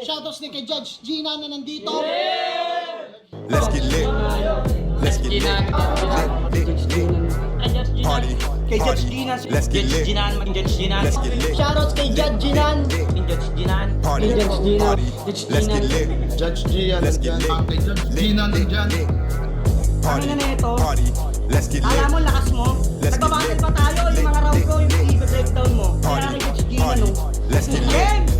Shoutouts din kay Judge Gina na nandito. Let's get lit. Let's get lit. Lit, lit, lit. Party. Kay Judge. Ginan. Let's get lit. Ginan, maging Judge Ginan. Let's get lit. Shoutouts kay Judge Ginan. Maging Judge Ginan. Party. Judge Gina. Let's get Gina. lit. Judge Gian, Let's get lit. Kay Judge Lit, Gina lit, lit. Party. Ano? Party. Let's get Alam mo, lit. lakas mo. Let's get Nagbabattle lit. pa tayo. Yung mga round ko, yung i-breakdown mo. Kaya Party. kay Judge Gina, Party. Let's get lit.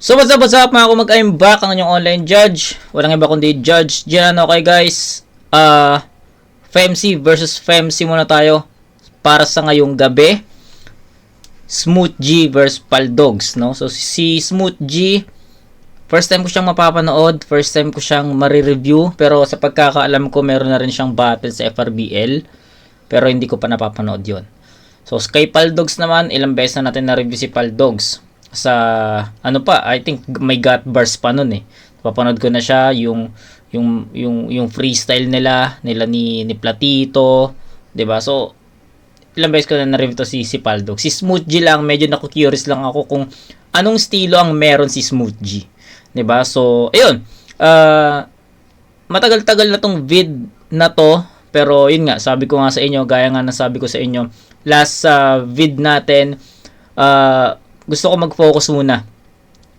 So what's up, what's up mga kumag I'm back ang inyong online judge. Walang iba kundi judge. Diyan okay guys. Uh, FEMC versus FEMC muna tayo para sa ngayong gabi. Smooth G versus Paldogs, no? So si Smooth G First time ko siyang mapapanood, first time ko siyang marireview, pero sa pagkakaalam ko meron na rin siyang battle sa FRBL, pero hindi ko pa napapanood yon. So kay Paldogs naman, ilang beses na natin na-review si Paldogs. Sa, ano pa, I think may gut burst pa nun eh. Papanood ko na siya, yung, yung, yung, yung freestyle nila, nila ni, ni Platito, 'di ba So, ilang beses ko na na-review to si, si Paldogs. Si Smooth G lang, medyo naku-curious lang ako kung anong estilo ang meron si Smooth G. 'di ba? So, ayun. Uh, matagal-tagal na tong vid na to, pero yun nga, sabi ko nga sa inyo, gaya nga ng sabi ko sa inyo, last uh, vid natin, uh, gusto ko mag-focus muna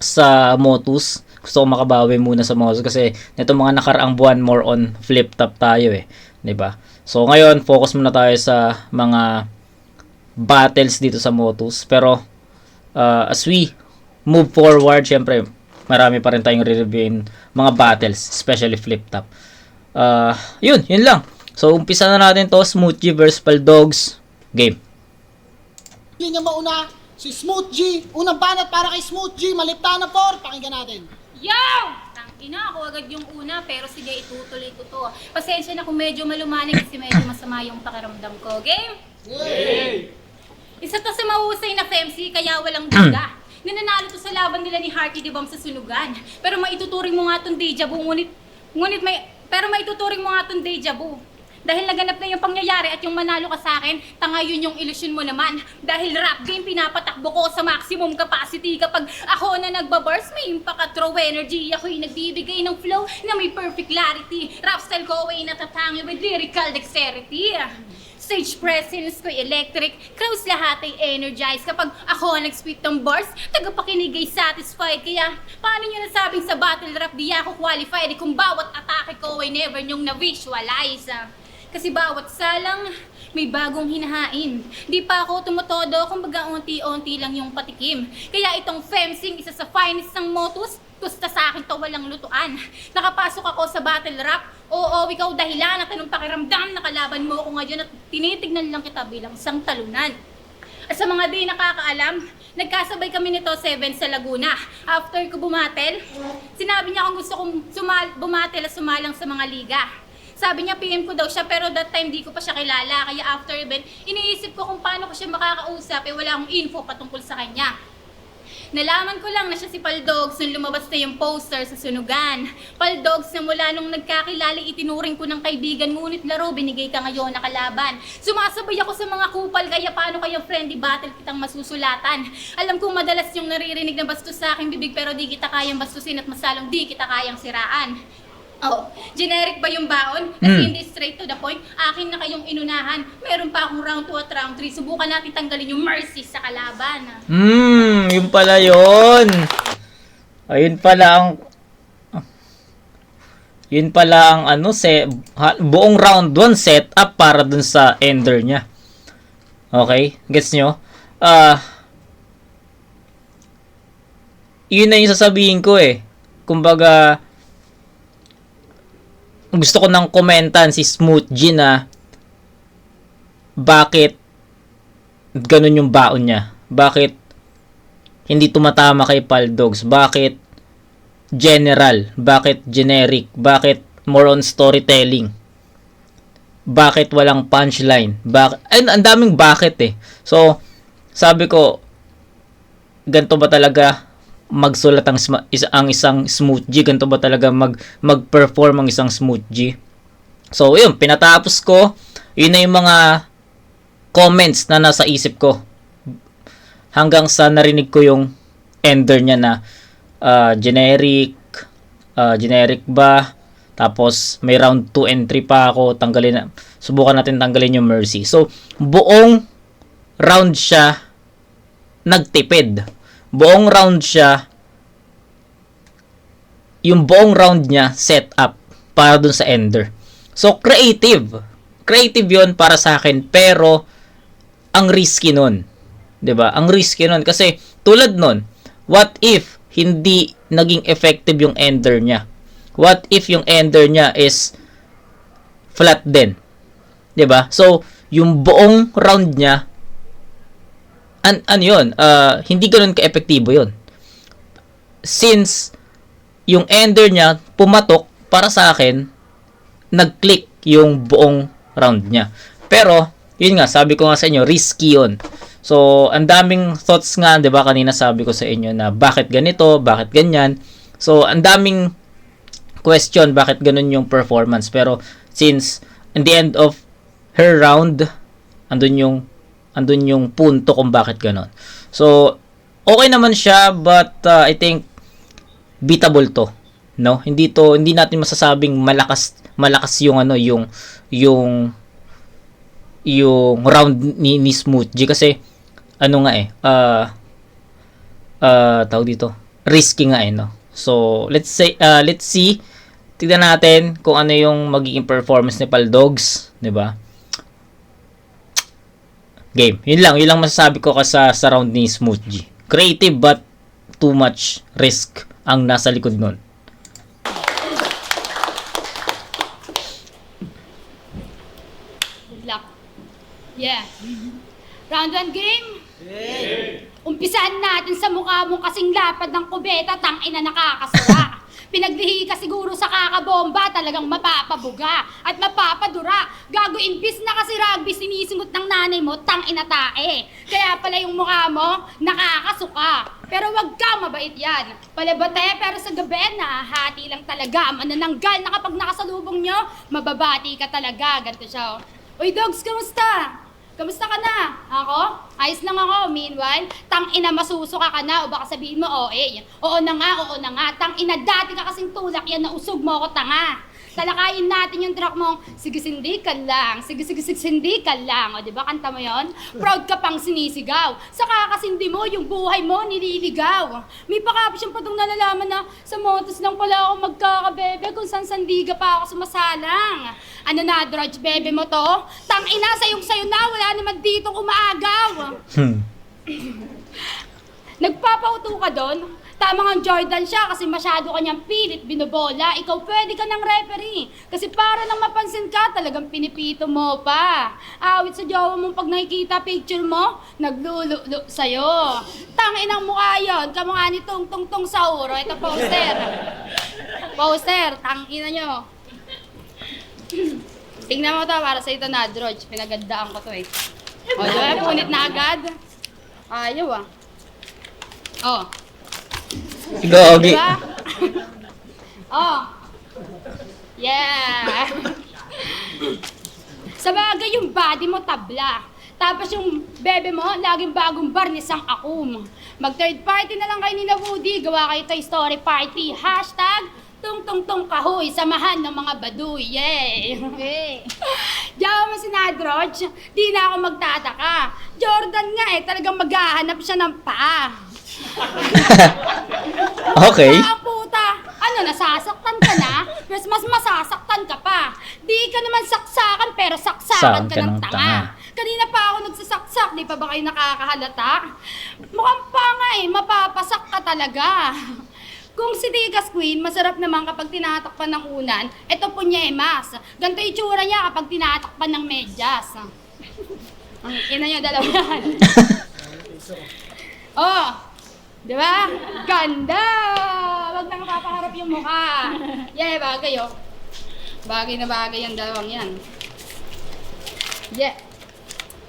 sa Motus. Gusto ko makabawi muna sa Motus kasi nito mga nakaraang buwan more on flip top tayo eh, 'di ba? So ngayon, focus muna tayo sa mga battles dito sa Motus. Pero uh, as we move forward, syempre, marami pa rin tayong re-reviewin mga battles, especially flip top. Uh, yun, yun lang. So, umpisa na natin to, Smooth G versus Paldogs. Game. Hindi niya mauna. Si Smooth G. Unang banat para kay Smooth G. Maliptana 4. Pakinggan natin. Yo! Tangina ako agad yung una, pero sige, itutuloy ko to. Pasensya na kung medyo malumanay kasi medyo masama yung pakiramdam ko. Game? Isa to sa mahusay na FEMC, kaya walang duda. Ninanalo to sa laban nila ni Harky Dibam sa sunugan. Pero maituturing mo nga tong deja vu, ngunit, ngunit may, pero maituturing mo nga tong deja vu. Dahil naganap na yung pangyayari at yung manalo ka sa akin, tanga yun yung ilusyon mo naman. Dahil rap game, pinapatakbo ko sa maximum capacity. Kapag ako na nagbaburst, may impact at throw energy. Ako'y nagbibigay ng flow na may perfect clarity. Rap style ko ay natatangi with lyrical dexterity. Stage presence ko electric, crowds lahat ay energized. Kapag ako ang nag-spit ng bars, tagapakinig ay satisfied. Kaya, paano nyo nasabing sa battle rap di ako qualified? Kung bawat atake ko ay never nyong na-visualize. ah. Kasi bawat salang, may bagong hinahain. Di pa ako tumutodo, kumbaga unti-unti lang yung patikim. Kaya itong fencing, isa sa finest ng motus, tusta sa akin to walang lutuan. Nakapasok ako sa battle rap, oo, ikaw dahilan at anong pakiramdam nakalaban mo ako ngayon at tinitignan lang kita bilang isang talunan. At sa mga di nakakaalam, nagkasabay kami nito 7 sa Laguna. After ko bumatel, sinabi niya kung gusto kong sumal- bumatel at sumalang sa mga liga. Sabi niya PM ko daw siya pero that time di ko pa siya kilala. Kaya after event, iniisip ko kung paano ko siya makakausap eh wala akong info patungkol sa kanya. Nalaman ko lang na siya si Paldogs nung lumabas na yung poster sa sunugan. Paldogs na mula nung nagkakilala itinuring ko ng kaibigan ngunit laro binigay ka ngayon na kalaban. Sumasabay ako sa mga kupal kaya paano kaya friendly battle kitang masusulatan. Alam kong madalas yung naririnig na bastos sa aking bibig pero di kita kayang bastusin at masalong di kita kayang siraan. Oh, generic ba yung baon? Kasi Hmm. hindi straight to the point. Akin na kayong inunahan. Meron pa akong round 2 at round 3. Subukan natin tanggalin yung mercy sa kalaban. Hmm, yun pala yun. Ayun pala ang yun pala ang ano se ha- buong round 1 setup para dun sa ender niya. Okay, gets nyo? Ah yun na yung sasabihin ko eh. Kumbaga, gusto ko nang komentan si Smooth G na bakit ganun yung baon niya. Bakit hindi tumatama kay Paldogs? Bakit general? Bakit generic? Bakit more on storytelling? Bakit walang punchline? Bak ay, ang daming bakit eh. So, sabi ko, ganito ba talaga magsulat ang, is- ang isang smooth G? Ganito ba talaga mag, mag-perform ang isang smooth G? So, yun, pinatapos ko. Yun na yung mga comments na nasa isip ko. Hanggang sa narinig ko yung ender niya na ah, generic, ah, generic ba? Tapos may round 2 and 3 pa ako tanggalin na. Subukan natin tanggalin yung mercy. So, buong round siya nagtipid. Buong round siya yung buong round niya set up para dun sa ender. So, creative. Creative yon para sa akin. Pero, ang risky nun. 'di ba Ang risky nun. Kasi, tulad nun, what if hindi naging effective yung ender niya? What if yung ender niya is flat din? 'di ba So, yung buong round niya, an ano yun, ah, hindi ganun ka-epektibo yun. Since, yung ender niya, pumatok, para sa akin, nag-click yung buong round niya. Pero, yun nga, sabi ko nga sa inyo, risky yun. So, ang daming thoughts nga, 'di ba kanina sabi ko sa inyo na bakit ganito, bakit ganyan. So, ang daming question bakit ganun yung performance. Pero, since, in the end of her round, andun yung, andun yung punto kung bakit ganun. So, okay naman siya, but uh, I think, beatable to no? Hindi to hindi natin masasabing malakas malakas yung ano yung yung yung round ni, ni Smooth G kasi ano nga eh uh, uh, tawag dito risky nga eh no? So let's say uh, let's see. Tignan natin kung ano yung magiging performance ni Paldogs di ba game yun lang yun lang masasabi ko ka sa, sa round ni Smooth G creative but too much risk ang nasa likod nun. Good luck. Yeah. Round 1 game? Umpisahan natin sa mukha mong kasing lapad ng kubeta, tang ina nakakasura. Pinaglihi ka siguro sa kakabomba, talagang mapapabuga at mapapadura. Gago imbis na kasi rugby sinisingot ng nanay mo, tang ina tae. Kaya pala yung mukha mo, nakakasuka. Pero wag ka mabait yan. Palabate, pero sa gabi, nahahati lang talaga. Manananggal na kapag nakasalubong nyo, mababati ka talaga. Ganito siya. oh. Uy, dogs, kamusta? Kamusta ka na? Ako? Ayos lang ako. Meanwhile, tang ina masusuka ka na o baka sabihin mo, oh eh, oo na nga, oo na nga. Tang ina dati ka kasing tulak yan na usog mo ako tanga. Talakayin natin yung track mong, sige sindi ka lang, sige sige sige sindi ka lang. O di ba kanta mo yon? Proud ka pang sinisigaw. Sa kakasindi mo, yung buhay mo nililigaw. May pakapsyon pa itong nalalaman na sa motos lang pala ako magkakabebe kung saan sandiga pa ako sumasalang. Ano na, drudge bebe mo to? Tang ina, sayong sayo na, wala naman ditong umaagaw. Hmm. Nagpapauto ka doon? Tama nga Jordan siya kasi masyado kanyang pilit binobola. Ikaw pwede ka ng referee. Kasi para nang mapansin ka, talagang pinipito mo pa. Awit sa jowa mo pag nakikita picture mo, naglululo sa'yo. Tangin ang mukha yun. Kamukha ni Tung Tung Tung sa uro. Ito poster. Poster, tangina nyo. Tingnan mo to para sa ito na, Drudge. Pinagandaan ko to eh. O, diba? Punit na agad. Ayaw ah. Oh. Gogi. Diba? oh. Yeah. Sa bagay, yung body mo tabla. Tapos yung bebe mo, laging bagong barnis ang akum. Mag third party na lang kayo ni na Woody. Gawa kayo Toy Story Party. Hashtag tung tung tung kahoy, samahan ng mga baduy. Yay! Hey. Diyan mo si Nadroj, di na ako magtataka. Jordan nga eh, talagang maghahanap siya ng paa. okay. Ah, puta! Ano, nasasaktan ka na? Mas mas masasaktan ka pa. Di ka naman saksakan, pero saksakan Saksakan ka ka ng ng tanga. tanga. Kanina pa ako nagsasaksak, di pa ba kayo nakakahalata? Mukhang pa nga eh, mapapasak ka talaga. Kung si Tigas Queen, masarap naman kapag tinatakpan ng unan, ito po niya eh, mas. Ganito yung tsura niya kapag tinatakpan ng medyas. Ang ina niya, dalawa yan. oh, Di ba? Ganda! Wag na mapapaharap yung mukha. Yeah, bagay oh. Bagay na bagay ang dalawang yan. Yeah.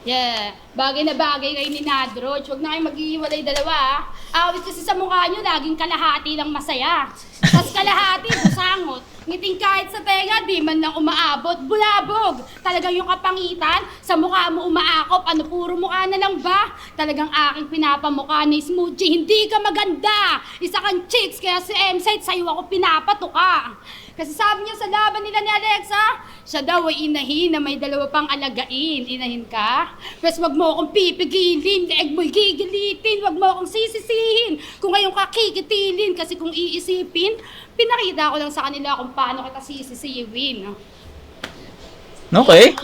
Yeah. Bagay na bagay kayo ni Nadroch. Huwag na kayo mag-iiwalay dalawa ah. Awit kasi sa mukha nyo, laging kalahati lang masaya. Tapos kalahati, busangot. Ngiting kahit sa tenga, di man lang umaabot. Bulabog! Talagang yung kapangitan, sa mukha mo umaakop. Ano, puro mukha na lang ba? Talagang aking pinapamukha ni Smoochie. Hindi ka maganda! Isa kang chicks, kaya si M-Site, sa'yo ako pinapatuka. Kasi sabi niya sa laban nila ni Alexa, siya daw ay inahin na may dalawa pang alagain. Inahin ka? Pwes wag mo akong pipigilin, leeg mo'y gigilitin, wag mo akong sisisihin. Kung ngayon ka kikitilin, kasi kung iisipin, pinakita ko lang sa kanila kung paano kita sisisiwin. Okay.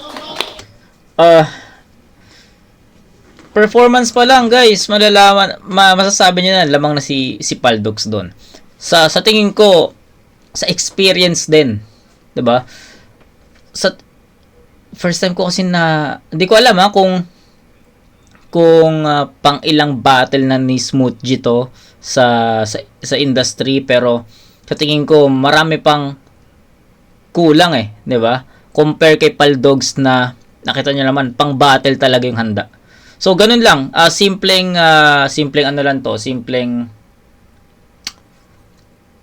Ah, performance pa lang, guys. Malalaman, ma masasabi niyo na lamang na si si Paldox doon. Sa sa tingin ko sa experience din, 'di ba? Sa first time ko kasi na hindi ko alam ha kung kung ah, pang ilang battle na ni Smooth G to sa, sa sa industry pero sa tingin ko marami pang kulang eh, 'di ba? Compare kay Paldogs na nakita niyo naman pang battle talaga yung handa. So ganun lang, ah, simpleng ah, simpleng ano lang to, simpleng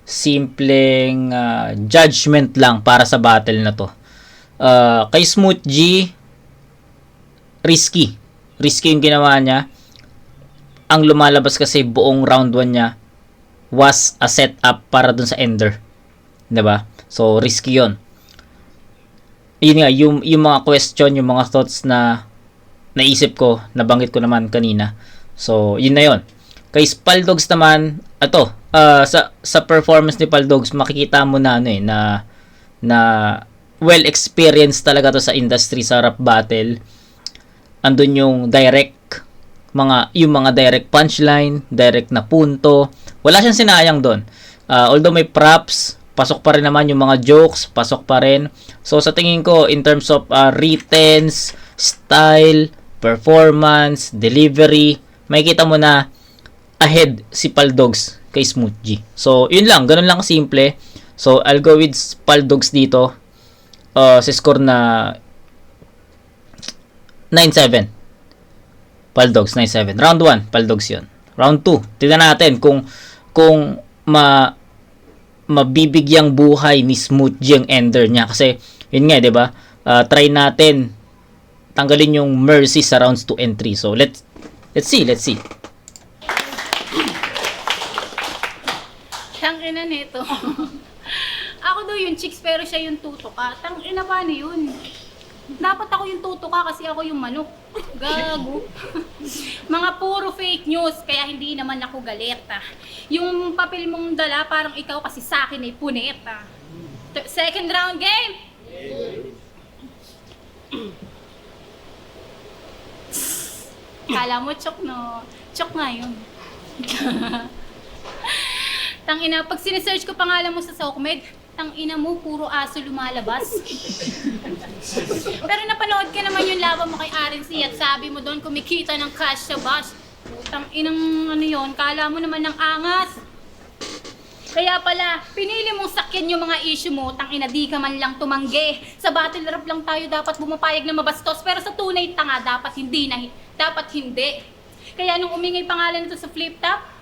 simpleng ah, judgment lang para sa battle na to. Ah, kay Smooth G risky. Risky yung ginawa niya. Ang lumalabas kasi buong round 1 niya was a setup para dun sa Ender. ba? So risky 'yon. Yun nga, yung, yung mga question, yung mga thoughts na naisip ko, nabanggit ko naman kanina. So, yun na yun. Kay Spaldogs naman, ato, ah, sa, sa performance ni Paldogs, makikita mo na ano eh, na, na well experienced talaga to sa industry sa rap battle. Andun yung direct, mga, yung mga direct punchline, direct na punto. Wala siyang sinayang doon. Ah, although may props, pasok pa rin naman yung mga jokes, pasok pa rin. So sa tingin ko in terms of uh, writtens, style, performance, delivery, makikita mo na ahead si Paldogs kay Smooth G. So yun lang, ganun lang simple. So I'll go with Paldogs dito. Uh, sa score na 9-7. Paldogs 9-7. Round 1, Paldogs 'yon. Round 2, tignan natin kung kung ma mabibigyang buhay ni Smooth G ang ender niya kasi yun nga 'di ba Ah, try natin tanggalin yung mercy sa rounds 2 and 3 so let's let's see let's see Tang ina nito. ako daw yung chicks pero siya yung tutuka. Tang ina paano yun? Dapat ako yung tutuka kasi ako yung manok. Gago. Mga puro fake news kaya hindi naman ako galit. Yung papel mong dala parang ikaw kasi sa akin ay punit. ah. T- Second round game. Kala mo chok no. Chok nga yun. Tangina, pag sinesearch ko pangalan mo sa Sokmed, tangina mo, puro aso lumalabas. Pero napanood ka naman yung laban mo kay RNC at sabi mo doon kumikita ng cash sa bus. Putang inang ano yon, kala mo naman ng angas. Kaya pala, pinili mong sakyan yung mga issue mo, tangina di ka man lang tumanggi. Sa battle rap lang tayo dapat bumapayag na mabastos, pero sa tunay tanga dapat hindi na dapat hindi. Kaya nung umingay pangalan nito sa flip top,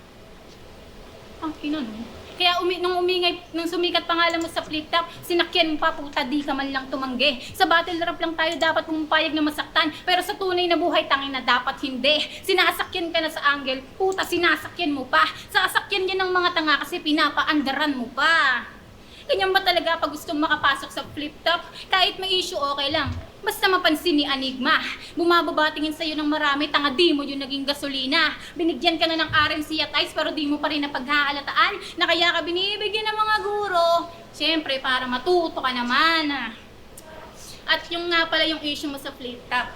ang ina no. Kaya umi, nung umingay, nung sumikat pangalan mo sa flip top, sinakyan mo pa puta, di ka man lang tumanggi. Sa battle rap lang tayo dapat pumapayag na masaktan, pero sa tunay na buhay tangin na dapat hindi. Sinasakyan ka na sa angle, puta sinasakyan mo pa. Sasakyan yan ng mga tanga kasi pinapaandaran mo pa. Ganyan ba talaga pag gustong makapasok sa flip top? Kahit may issue, okay lang. Basta mapansin ni Enigma. Bumababa tingin sa'yo ng marami, tanga di mo yung naging gasolina. Binigyan ka na ng RMC at ice pero di mo pa rin napaghahalataan na kaya ka binibigyan ng mga guro. Siyempre, para matuto ka naman. ah. At yung nga pala yung issue mo sa flip top.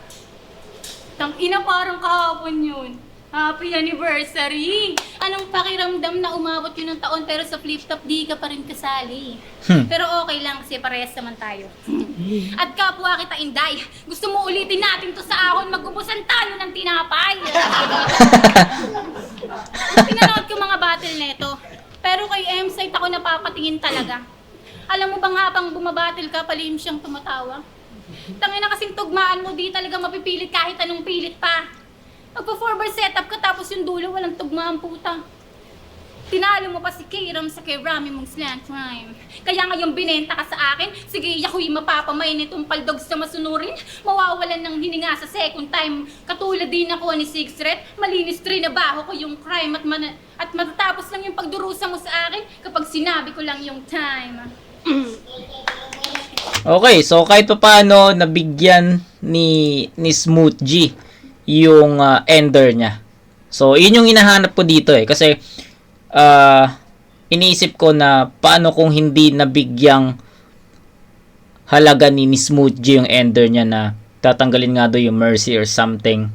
Tang ina parang kahapon yun. Happy anniversary! Anong pakiramdam na umabot yun ng taon pero sa flip top di ka pa rin kasali? Pero okay lang kasi parehas naman tayo. At kapwa kita Inday, gusto mo ulitin natin to sa ahon, magubusan tayo ng tinapay. Pinanood ko mga battle neto. Pero kay M-Site ako napapatingin talaga. Alam mo bang habang bumabattle ka, palihim siyang tumatawa? Tangin na kasing tugmaan mo, di talaga mapipilit kahit anong pilit pa. Magpa-forward setup ka tapos yung dulo walang tugmaan puta. Tinalo mo pa si Kiram sa kay Rami mong slant time. Kaya ngayon binenta ka sa akin, sige yahoy mapapamay nitong paldogs na masunurin, mawawalan ng hininga sa second time. Katulad din ako ni Six Red, malinis rin na baho ko yung crime at, man- at matatapos lang yung pagdurusa mo sa akin kapag sinabi ko lang yung time. Okay, so kahit pa paano nabigyan ni ni Smooth G yung ah, ender niya. So, yun yung hinahanap ko dito eh kasi ah iniisip ko na paano kung hindi nabigyang halaga ni, ni Smooth G yung ender niya na tatanggalin nga do yung mercy or something.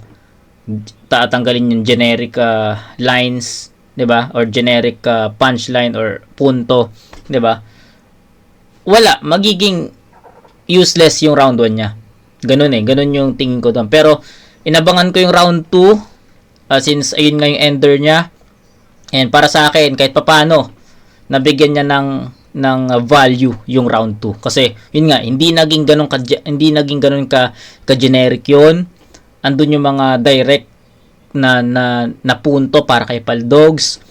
Tatanggalin yung generic ah, lines, 'di ba? Or generic ah, punchline or punto, 'di ba? Wala, magiging useless yung round 1 niya. Ganun eh, ganun yung tingin ko doon. Pero, inabangan ko yung round 2, uh, since ayun nga yung ender niya. And para sa akin, kahit papano, nabigyan niya ng ng uh, value yung round 2 kasi yun nga hindi naging ganun ka hindi naging ganun ka ka generic yun andun yung mga direct na na, na punto para kay Paldogs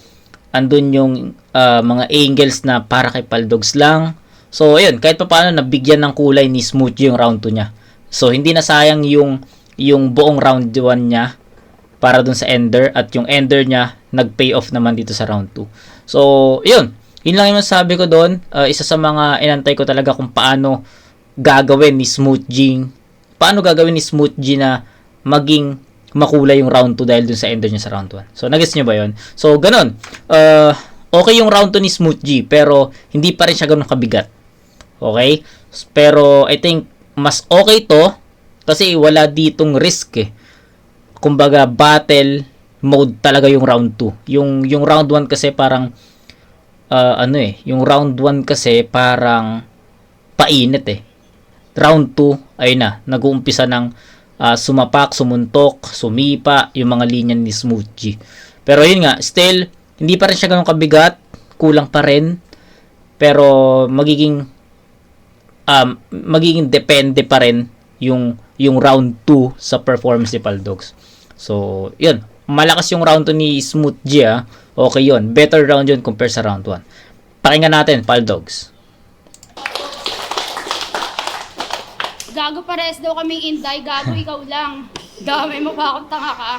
andun yung uh, mga angles na para kay Paldogs lang So, ayun, kahit pa paano nabigyan ng kulay ni Smooth yung round 2 niya. So, hindi na sayang yung yung buong round 1 niya para dun sa Ender at yung Ender niya nag-pay off naman dito sa round 2. So, yun. Yun lang yung sabi ko doon. Uh, isa sa mga inantay ko talaga kung paano gagawin ni Smooth G paano gagawin ni Smooth G na maging makulay yung round 2 dahil dun sa Ender niya sa round 1. So, nagets nyo ba yun? So, ganun. Uh, okay yung round 2 ni Smooth G pero hindi pa rin siya ganun kabigat. Okay? Pero I think mas okay to kasi wala ditong risk eh. Kumbaga battle mode talaga yung round 2. Yung yung round 1 kasi parang uh, ano eh, yung round 1 kasi parang painit eh. Round 2 ay na, nag-uumpisa ng uh, sumapak, sumuntok, sumipa, yung mga linya ni Smooth G. Pero yun nga, still hindi pa rin siya ganun kabigat, kulang pa rin. Pero magiging um, magiging depende pa rin yung yung round 2 sa performance ni Paldogs. So, yun. Malakas yung round 2 ni Smooth G ah. Okay yun. Better round yun compare sa round 1. Pakinggan natin, Paldogs. Gago pares daw kaming inday, gago ikaw lang. Dami mo pa akong tanga ka.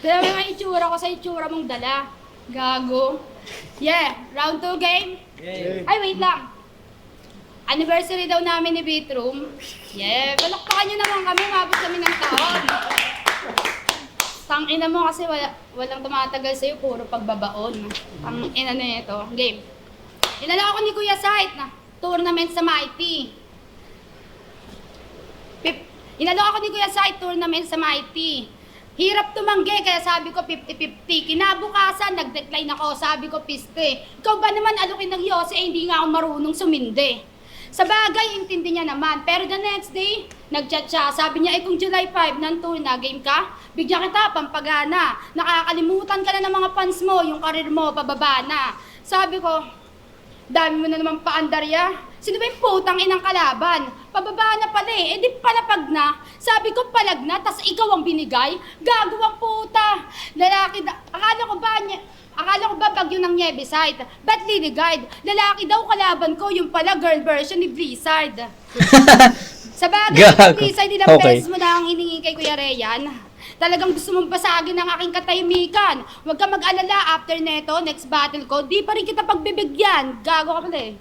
Dami mo itsura ko sa itsura mong dala. Gago. Yeah, round 2 game? Ay, wait lang. Anniversary daw namin ni Beatroom. Yeah, balakpakan nyo naman kami, mabot kami ng taon. Tang ina mo kasi wala, walang tumatagal sa'yo, puro pagbabaon. Ang ina na ito. Game. Inala ako ni Kuya Sight na tournament sa Mighty. Pip, inalo ako ni Kuya Sight tournament sa Mighty. Hirap tumanggi, kaya sabi ko 50-50. Kinabukasan, nag-decline ako, sabi ko piste. Ikaw ba naman alukin ng Yose, eh, hindi nga ako marunong sumindi. Sa bagay, intindi niya naman. Pero the next day, nag-chat siya. Sabi niya, eh kung July 5, nanto na game ka, bigyan kita, pampagana. Nakakalimutan ka na ng mga fans mo, yung karir mo, pababa na. Sabi ko, dami mo na naman paandarya. Sino ba yung putang inang kalaban? Pababa na pala eh. Eh di palapag na. Sabi ko palag na, tas ikaw ang binigay. Gagawang puta. Lalaki na. Akala ko ba niya, Akala ko ba bagyo ng Niebesite? Ba't Lily Guide? Lalaki daw kalaban ko, yung pala girl version ni Blizzard. Sa bagay, Gago. Blizzard, ilang Okay. beses mo na ang hiningi kay Kuya Reyan. Talagang gusto mong basagin ang aking katahimikan. Huwag ka mag-alala, after neto, next battle ko, di pa rin kita pagbibigyan. Gago ka pala eh.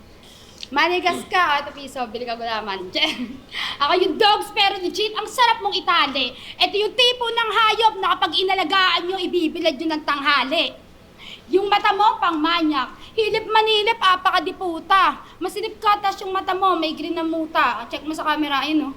Manigas ka, ito piso, bili ka gulaman. Ako yung dogs pero legit, ang sarap mong itali. Ito yung tipo ng hayop na kapag inalagaan nyo, ibibilad nyo ng tanghali. Yung mata mo, pang manyak. Hilip manilip, apakadiputa. Masilip ka, tas yung mata mo, may green na muta. Check mo sa camera, ayun oh.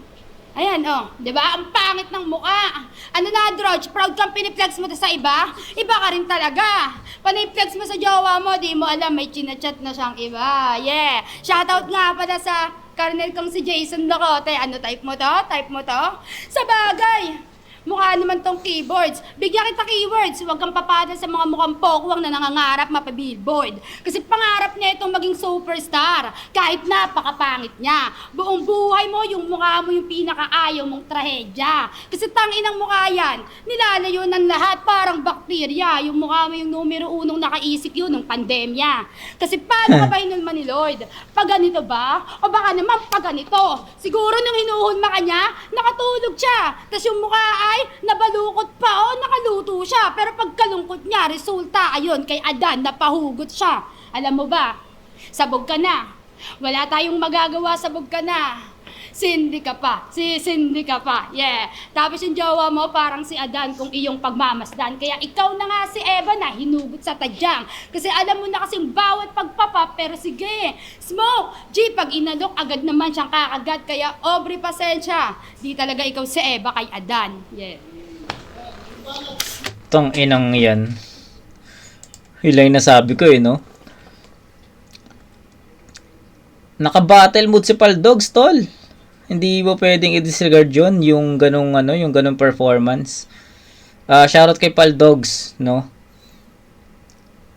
Ayan, oh. Di ba? Ang pangit ng mukha. Ano na, Drodge? Proud kang piniplex mo sa iba? Iba ka rin talaga. Paniplex mo sa jowa mo, di mo alam, may chinachat na siyang iba. Yeah. Shoutout nga pala sa Colonel kong si Jason Locote. Ano type mo to? Type mo to? Sa bagay, Mukha naman tong keyboards. Bigyan kita keywords. Huwag kang papada sa mga mukhang pokwang na nangangarap mapabillboard. Kasi pangarap niya itong maging superstar. Kahit napakapangit niya. Buong buhay mo, yung mukha mo yung pinakaayaw mong trahedya. Kasi tangin ang mukha yan. Nilalayo ng lahat parang bakterya. Yung mukha mo yung numero unong nakaisip yun ng pandemya. Kasi paano ka ba hinulma ni Lord? Pag ganito ba? O baka naman pag ganito? Siguro nung hinuhulma ka niya, nakatulog siya. Tapos yung mukha ay nabalukot pa o nakaluto siya. Pero pagkalungkot niya, resulta ayun kay Adan, napahugot siya. Alam mo ba, sabog ka na. Wala tayong magagawa, sabog ka na. Sindi ka pa. Si Sindi ka pa. Yeah. Tapos yung jowa mo parang si Adan kung iyong pagmamasdan. Kaya ikaw na nga si Eva na hinugot sa tadyang. Kasi alam mo na kasing bawat pagpapa pero sige. Smoke! G, pag inalok agad naman siyang kakagat. Kaya obre pasensya. Di talaga ikaw si Eva kay Adan. Yeah. Tong inang yan. Yun lang nasabi ko eh, no? Naka-battle mode si Paldogs, tol. Hindi mo pwedeng i-disregard yun, yung ganong, ano, yung ganong performance. Ah, shoutout kay Paldogs, no?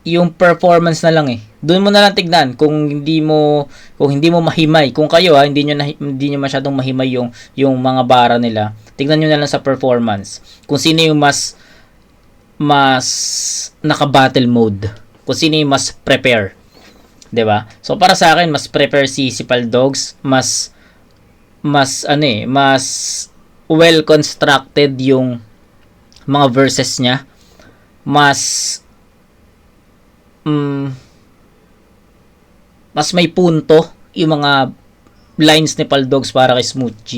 Yung performance na lang eh. Doon mo na lang tignan kung hindi mo kung hindi mo mahimay. Kung kayo ha, hindi niyo hindi niyo masyadong mahimay yung yung mga bara nila. Tignan niyo na lang sa performance. Kung sino yung mas mas naka-battle mode. Kung sino yung mas prepare. 'Di ba? So para sa akin mas prepare si si Paldogs, mas mas ano eh, mas well constructed yung mga verses niya. Mas mm, mas may punto yung mga lines ni Paldogs para kay Smooth G.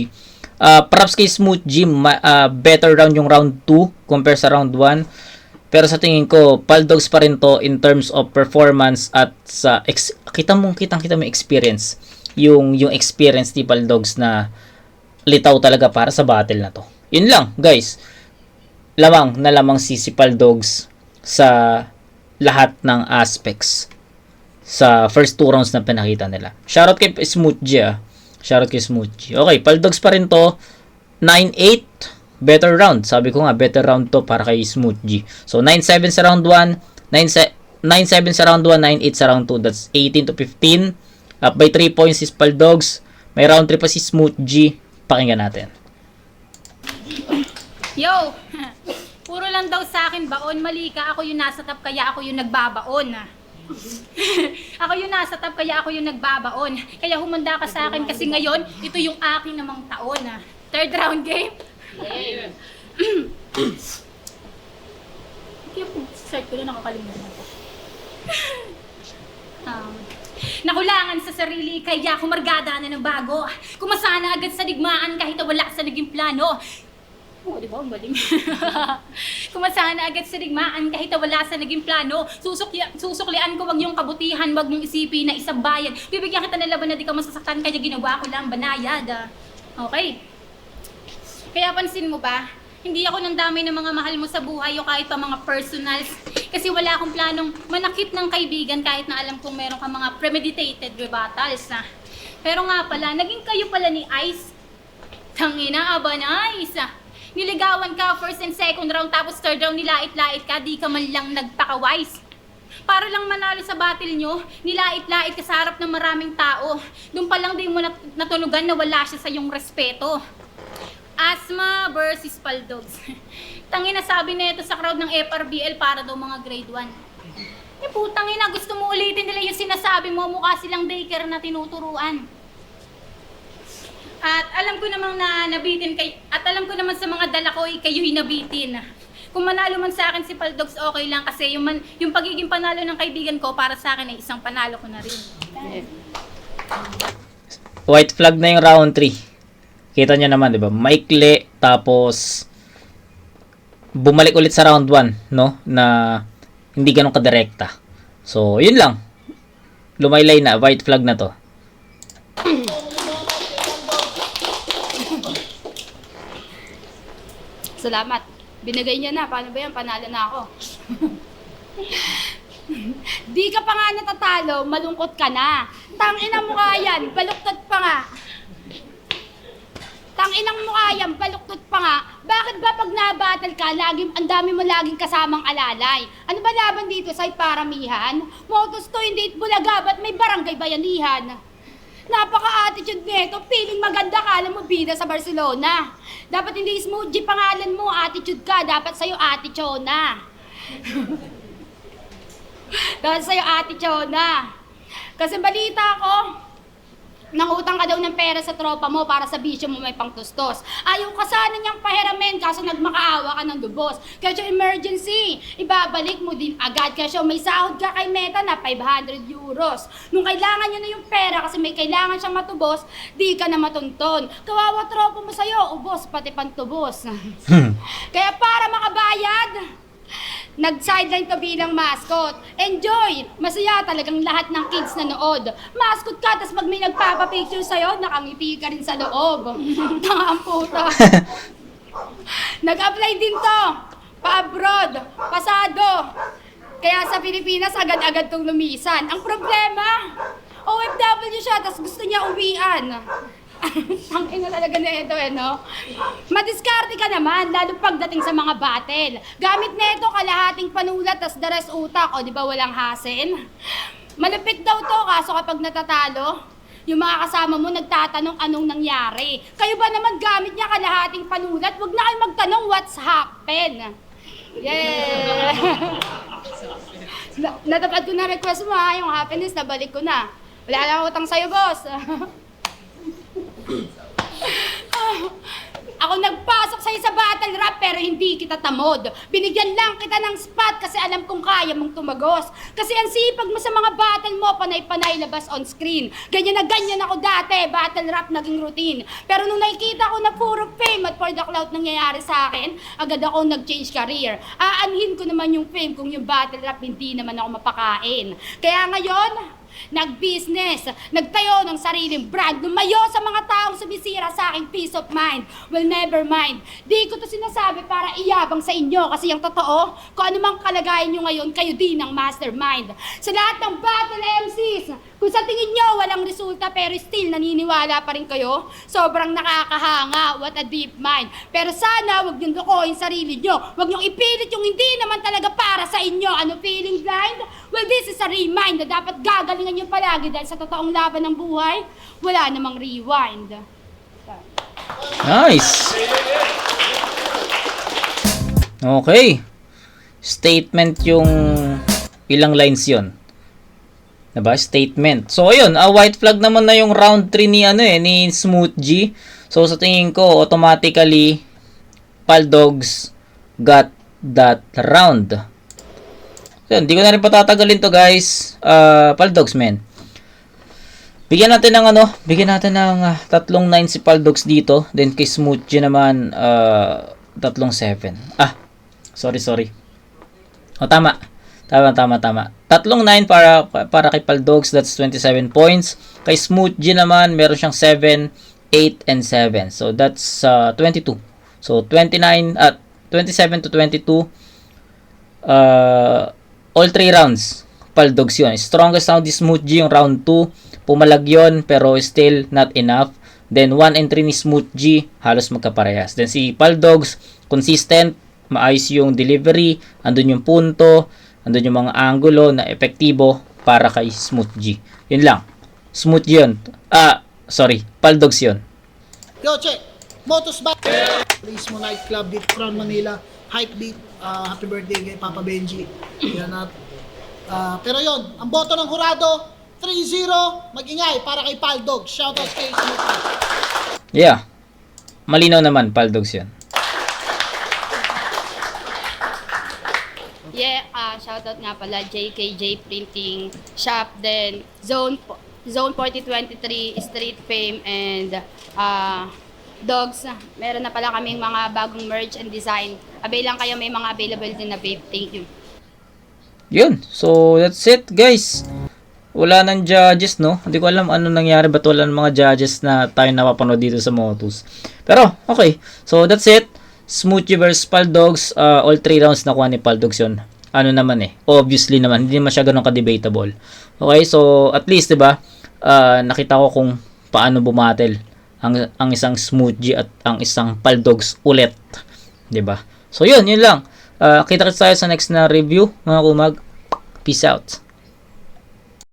Uh, props kay Smooth G, ma- ah, better round yung round 2 compare sa round 1. Pero sa tingin ko, Paldogs pa rin to in terms of performance at sa ex- kita mo kitang kita mo experience. Yung yung experience ni Paldogs na litaw talaga para sa battle na to. Yun lang, guys. Lamang na lamang si si Paldogs sa lahat ng aspects sa first two rounds na pinakita nila. Shoutout kay Smooth ah. Shoutout kay Smooth G. Okay, Paldogs pa rin to. 9-8. Better round. Sabi ko nga, better round to para kay Smooth. So, 9-7 sa round 1. 9-7 sa round 1. 9-8 sa round 2. That's 18 to 15. Up by 3 points is Paldogs. May round 3 pa si Smooth G. Pakinggan natin. Yo! Puro lang daw sa akin baon, mali ka. Ako yung nasa top, kaya ako yung nagbabaon. ako yung nasa top, kaya ako yung nagbabaon. Kaya humanda ka sa akin kasi ngayon, ito yung aking namang taon. Third round game. Kaya po, start ko na nakakalimutan ako. um, Nakulangan sa sarili, kaya kumargada na ng bago. Kumasana agad sa digmaan kahit wala sa naging plano. Oo, di ba? Ang galing. Kumasana agad sa digmaan kahit wala sa naging plano. Susukli, susuklian ko wag yung kabutihan, wag mong isipin na isang bayan. Bibigyan kita ng laban na di ka masasaktan, kaya ginawa ko lang banayad. Okay? Kaya pansin mo ba, hindi ako nang damay ng mga mahal mo sa buhay o kahit pa mga personals. Kasi wala akong planong manakit ng kaibigan kahit na alam kong meron ka mga premeditated rebuttals na. Pero nga pala, naging kayo pala ni Ice. Tangina, aba nice. Niligawan ka first and second round tapos third round nilait-lait ka, di ka man lang nagpaka-wise. Para lang manalo sa battle nyo, nilait-lait ka sa harap ng maraming tao. Doon pa lang din mo nat- natunugan na wala siya sa iyong respeto. Asma versus Paldogs. Tangin na sabi na ito sa crowd ng FRBL para daw mga grade 1. Eh putang ina, gusto mo ulitin nila yung sinasabi mo, mukha silang daycare na tinuturuan. At alam ko namang na nabitin kay at alam ko naman sa mga dala ko ay kayo nabitin. Kung manalo man sa akin si Paldogs, okay lang kasi yung, man, yung pagiging panalo ng kaibigan ko para sa akin ay isang panalo ko na rin. White flag na yung round 3. Kita niya naman, 'di ba? Maikli tapos bumalik ulit sa round 1, no? Na hindi ganun kadirekta. So, yun lang. Lumaylay na, white flag na to. Salamat. Binigay niya na. Paano ba yan? Panalo na ako. Di ka pa nga natatalo, malungkot ka na. Tangina mo nga yan, baluktot pa nga. Tanginang mukha yan, baluktot pa nga. Bakit ba pag nabattle ka, lagi, ang dami mo laging kasamang alalay? Ano ba laban dito sa'y paramihan? Motos to, hindi bulaga, ba't may barangay bayanihan? Napaka-attitude nito, feeling maganda ka, alam mo, bida sa Barcelona. Dapat hindi smooth G pangalan mo, attitude ka, dapat sa'yo Ate Chona. dapat sa'yo Ate Chona. Kasi balita ko, nangutang ka daw ng pera sa tropa mo para sa bisyo mo may pangtustos. Ayaw ka sana niyang pahiramin kaso nagmakaawa ka ng lubos. Kaya emergency, ibabalik mo din agad kasi may sahod ka kay Meta na 500 euros. Nung kailangan niya na yung pera kasi may kailangan siyang matubos, di ka na matunton. Kawawa tropa mo sa'yo, ubos pati pantubos. Kaya para makabayad, Nag-sideline ka bilang mascot. Enjoy! Masaya talagang lahat ng kids na nood. Mascot ka, tapos pag may nagpapapicture sa'yo, nakangiti ka rin sa loob. Tanga ang puta. Nag-apply din to. Pa-abroad. Pasado. Kaya sa Pilipinas, agad-agad tong lumisan. Ang problema, OFW siya, tapos gusto niya uwian. Ang ina talaga na ito eh, no? Madiskarte ka naman, lalo pagdating sa mga battle. Gamit na ito, kalahating panulat, tas rest utak, o di ba walang hasen? Malupit daw to, kaso kapag natatalo, yung mga kasama mo nagtatanong anong nangyari. Kayo ba naman gamit niya kalahating panulat? Huwag na kayo magtanong what's happened. Yeah! Na- natapad ko na request mo ha, yung happiness, nabalik ko na. Wala lang utang sa'yo, boss. Ako nagpasok sa'yo sa battle rap pero hindi kita tamod. Binigyan lang kita ng spot kasi alam kong kaya mong tumagos. Kasi ang sipag mo sa mga battle mo, panay-panay labas on screen. Ganyan na ganyan ako dati, battle rap naging routine. Pero nung nakikita ko na puro fame at for the clout nangyayari sa akin, agad ako nag-change career. Aanhin ko naman yung fame kung yung battle rap hindi naman ako mapakain. Kaya ngayon, Nag-business, nagtayo ng sariling brand, lumayo sa mga taong sumisira sa aking peace of mind. Well, never mind. Di ko to sinasabi para iyabang sa inyo kasi yung totoo, kung ano mang kalagayan nyo ngayon, kayo din ang mastermind. Sa lahat ng battle MCs, kung sa tingin nyo walang resulta pero still naniniwala pa rin kayo, sobrang nakakahanga, what a deep mind. Pero sana wag nyo lukohin sarili nyo, wag nyo ipilit yung hindi naman talaga para sa inyo. Ano feeling blind? Well, this is a remind na dapat gagalingan nyo palagi dahil sa totoong laban ng buhay, wala namang rewind. Nice. Okay. Statement yung ilang lines yon. Diba? Statement. So, ayun. A white flag naman na yung round 3 ni, ano eh, ni Smooth G. So, sa tingin ko, automatically, Paldogs got that round. So, yun, di ko na rin patatagalin to, guys. Uh, Paldogs, man. Bigyan natin ng ano, bigyan natin ng ah, tatlong 9 si Paldogs dito. Then kay Smooth G naman, ah, tatlong 7. Ah, sorry, sorry. O, tama. Tama, tama, tama. Tatlong 9 para, para kay Paldogs, that's 27 points. Kay Smooth G naman, meron siyang 7, 8, and 7. So, that's ah, 22. So, 29, at 27 to 22, uh, all 3 rounds, Paldogs yun. Strongest round is Smooth G yung round 2. Pumalag yun, pero still not enough. Then 1 and 3 ni Smooth G, halos magkaparehas. Then si Paldogs, consistent, maayos yung delivery, andun yung punto, andun yung mga angulo na epektibo para kay Smooth G. Yun lang. Smooth yun. Ah, sorry. Paldogs yun. Yo, check. Motos Bat. Turismo Nightclub dito Crown Manila. Hype beat. Ah, happy birthday kay Papa Benji. Yan at ah, pero yon, ang boto ng hurado 3-0. Mag-ingay para kay Paldog. Shoutout kay Bat. Yeah. Malinaw naman, Paldogs yun. Yeah, ah shoutout nga pala JKJ Printing Shop then Zone Zone 4023 Street Fame and ah Dogs. Meron na pala kaming mga bagong merch and design. Avail lang kayo, may mga available din na vape. Thank you. Yun. So, that's it, guys. Wala nang judges, no? Hindi ko alam ano nangyari. Ba't wala ng mga judges na tayo napapanood dito sa Motus. Pero, okay. So, that's it. Smoothie vs. Paldogs. Uh, all three rounds nakuha ni Paldogs yun. Ano naman eh. Obviously naman. Hindi naman siya ganun ka-debatable. Okay, so, at least, di ba? Uh, nakita ko kung paano bumatel ang ang isang smoothie at ang isang paldogs ulit. ba? So yun, yun lang. Ah, kita-kits tayo sa next na review, mga kumag. Peace out.